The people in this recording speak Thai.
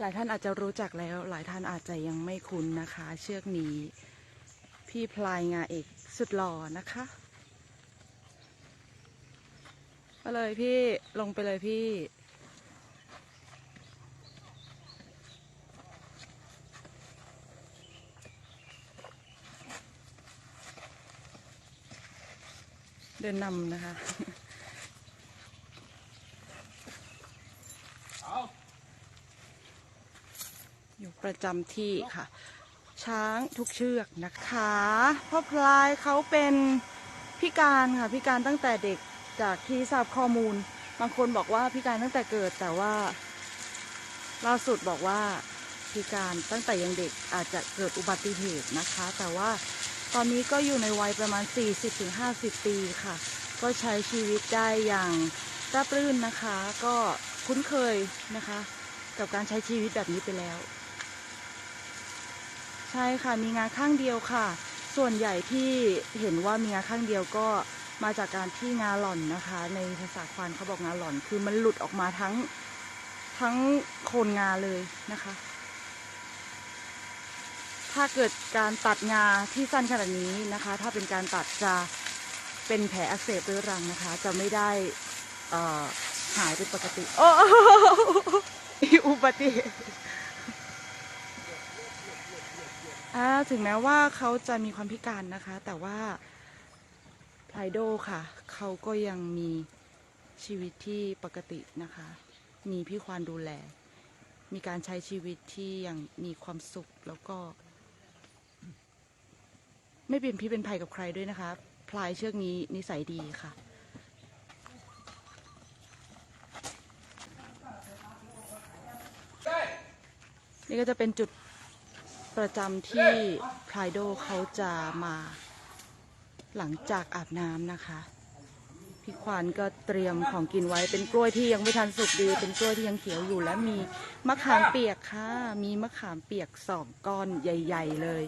หลายท่านอาจจะรู้จักแล้ว หลายท่านอาจจะยังไม่คุ้นนะคะ เชือกนี้ พี่พลายงาเอกสุดหล่อนะคะไปเลยพี่ลงไปเลยพี่เดินนำนะคะ อยู่ประจำที่ค่ะ ช้างทุกเชือกนะคะพ่อพลายเขาเป็นพิการค่ะพิการตั้งแต่เด็กจากที่ทราบข้อมูล บางคนบอกว่าพิการตั้งแต่เกิดแต่ว่า ล่าสุดบอกว่าพิการตั้งแต่ยังเด็กอาจจะเกิดอุบัติเหตุนะคะ แต่ว่าตอนนี้ก็อยู่ในวัยประมาณ 40-50 ปีค่ะ ก็ใช้ชีวิตได้อย่างราบรื่นนะคะ ก็คุ้นเคยนะคะ กับการใช้ชีวิตแบบนี้ไปแล้ว ใช่ค่ะมีงาข้างเดียวค่ะ ส่วนใหญ่ที่เห็นว่ามีงาข้างเดียวก็มาจากการที่งาหล่อนนะคะ ในภาษาควานเขาบอกงาหล่อน คือมันหลุดออกมาทั้งทั้งโคนงาเลยนะคะ ถ้าเกิดการตัดงาที่สั้นขนาดนี้นะคะ ถ้าเป็นการตัดจะเป็นแผลอักเสบเรื้อรังนะคะ จะไม่ได้หายเป็นปกติ โอ้มีอุบัติเหตุ อ่าถึงแม้ว่าเขาจะมีความพิการนะคะ แต่ว่าไพโดค่ะ เขาก็ยังมีชีวิตที่ปกตินะคะ มีพี่ควานดูแล มีการใช้ชีวิตที่ยังมีความสุขแล้วก็ ไม่เป็นพี่เป็นภัยกับใครด้วยนะคะ พลายเชือกนี้นิสัยดีค่ะนี่ก็จะเป็นจุด ประจำที่พรายโดเขาจะมาหลังจากอาบน้ำนะคะ พี่ควานก็เตรียมของกินไว้เป็นกล้วยที่ยังไม่ทันสุกดี เป็นกล้วยที่ยังเขียวอยู่และมีมะขามเปียกค่ะ มีมะขามเปียกสองก้อนใหญ่ ๆ เลย